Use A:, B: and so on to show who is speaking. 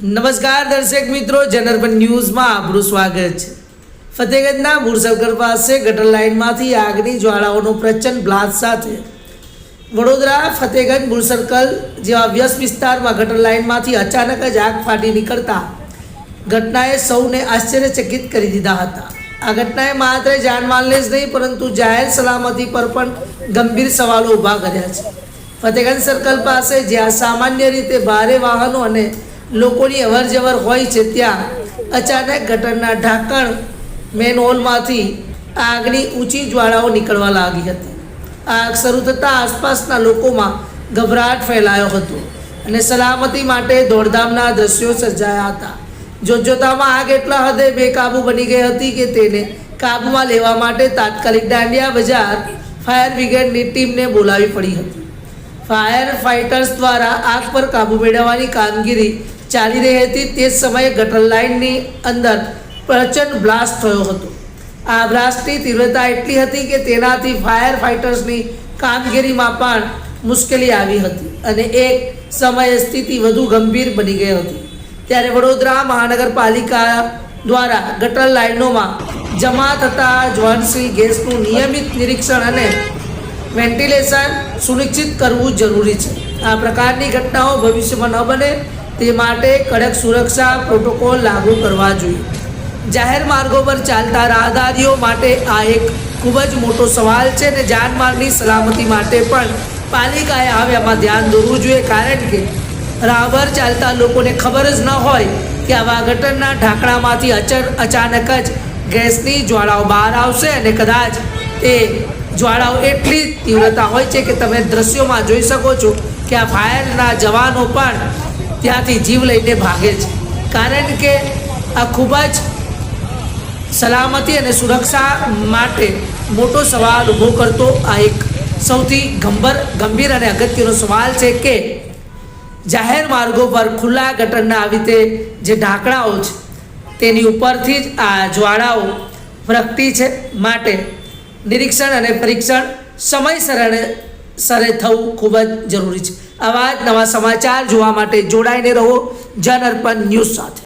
A: નમસ્કાર દર્શક મિત્રો જનરપન ન્યૂઝમાં આપનું સ્વાગત છે. ફતેહગંજના બુરસલકર પાસે ગટર લાઇનમાંથી આગની જ્વાળાઓનો પ્રચંડ બ્લાસ્ટ સાથે વડોદરા ફતેહગંજ બુરસર્કલ જેવા વ્યસ્ત વિસ્તારમાં ગટર લાઇનમાંથી અચાનક જ આગ ફાટી નીકળતા ઘટનાએ સૌને આશ્ચર્યચકિત કરી દીધા હતા. આ ઘટનાએ માત્ર જાનમાલને જ નહીં, પરંતુ જાહેર સલામતી પર પણ ગંભીર સવાલો ઊભા કર્યા છે. ફતેગંજ સર્કલ પાસે જ્યાં સામાન્ય રીતે ભારે વાહનો અને લોકોની અવરજવર હોય છે ત્યાં. અચાનક ગટરના ઢાંકણ મેન હોલમાંથી આગની ઊંચી જ્વાળાઓ નીકળવા લાગી હતી. આગ શરૂ થતાં આસપાસના લોકોમાં ગભરાટ ફેલાયો હતો અને સલામતી માટે દોડધામના દ્રશ્યો સર્જાયા હતા. જોતજોતામાં આગ એટલા હદે બેકાબુ બની ગઈ હતી કે તેને કાબૂમાં લેવા માટે તાત્કાલિક દાંડિયા બજાર ફાયર બ્રિગેડની ટીમને બોલાવી પડી હતી. ફાયર ફાઇટર્સ દ્વારા આગ પર કાબૂ મેળવવાની કામગીરી ચાલી રહી હતી તે સમયે ગટર લાઇનની અંદર પ્રચંડ બ્લાસ્ટ થયો હતો. આ બ્લાસ્ટની તીવ્રતા એટલી હતી કે તેનાથી ફાયર ફાઇટર્સની કામગીરીમાં પણ મુશ્કેલી આવી હતી અને એક સમયે સ્થિતિ વધુ ગંભીર બની ગઈ હતી. ત્યારે વડોદરા મહાનગરપાલિકા દ્વારા ગટર લાઇનોમાં જમા થતા જ્વલનશીલ ગેસનું નિયમિત નિરીક્ષણ અને વેન્ટિલેશન સુનિશ્ચિત કરવું જરૂરી છે. આ પ્રકારની ઘટનાઓ ભવિષ્યમાં ન બને તે માટે કડક સુરક્ષા પ્રોટોકોલ લાગુ કરવા જોઈએ. જાહેર માર્ગો પર ચાલતા રાહદારીઓ માટે આ એક ખૂબ જ મોટો સવાલ છે અને જાનમાલની સલામતી માટે પણ પાલિકાએ આવ્યામાં ધ્યાન દોરવું જોઈએ કારણ કે રાહબર ચાલતા લોકોને ખબર જ ન હોય કે આવા ગટરના ઢાંકણામાંથી અચર અચાનક જ ગેસની જ્વાળાઓ બહાર આવશે અને કદાચ એ જ્વાળાઓ એટલી તીવ્રતા હોય છે કે તમે દ્રશ્યોમાં જોઈ શકો છો કે આ ફાયરના જવાનો પણ ત્યાંથી જીવ લઈને ભાગે છે. કારણ કે આ ખૂબ જ સલામતી અને સુરક્ષા માટે મોટો સવાલ ઊભો કરતો આ એક સૌથી ગંભર, ગંભીર અને અગત્યનો સવાલ છે કે જાહેર માર્ગો પર ખુલ્લા ગટરના આવી રીતે જે ઢાંકણાઓ છે, તેની ઉપરથી જ આ જ્વાળાઓ પ્રગટી છે માટે નિરીક્ષણ અને પરીક્ષણ સમયસર અને સરે થવું ખૂબ જ જરૂરી છે. આવા નવા સમાચાર જોવા માટે જોડાઈને રહો જન અર્પણ ન્યૂઝ સાથે.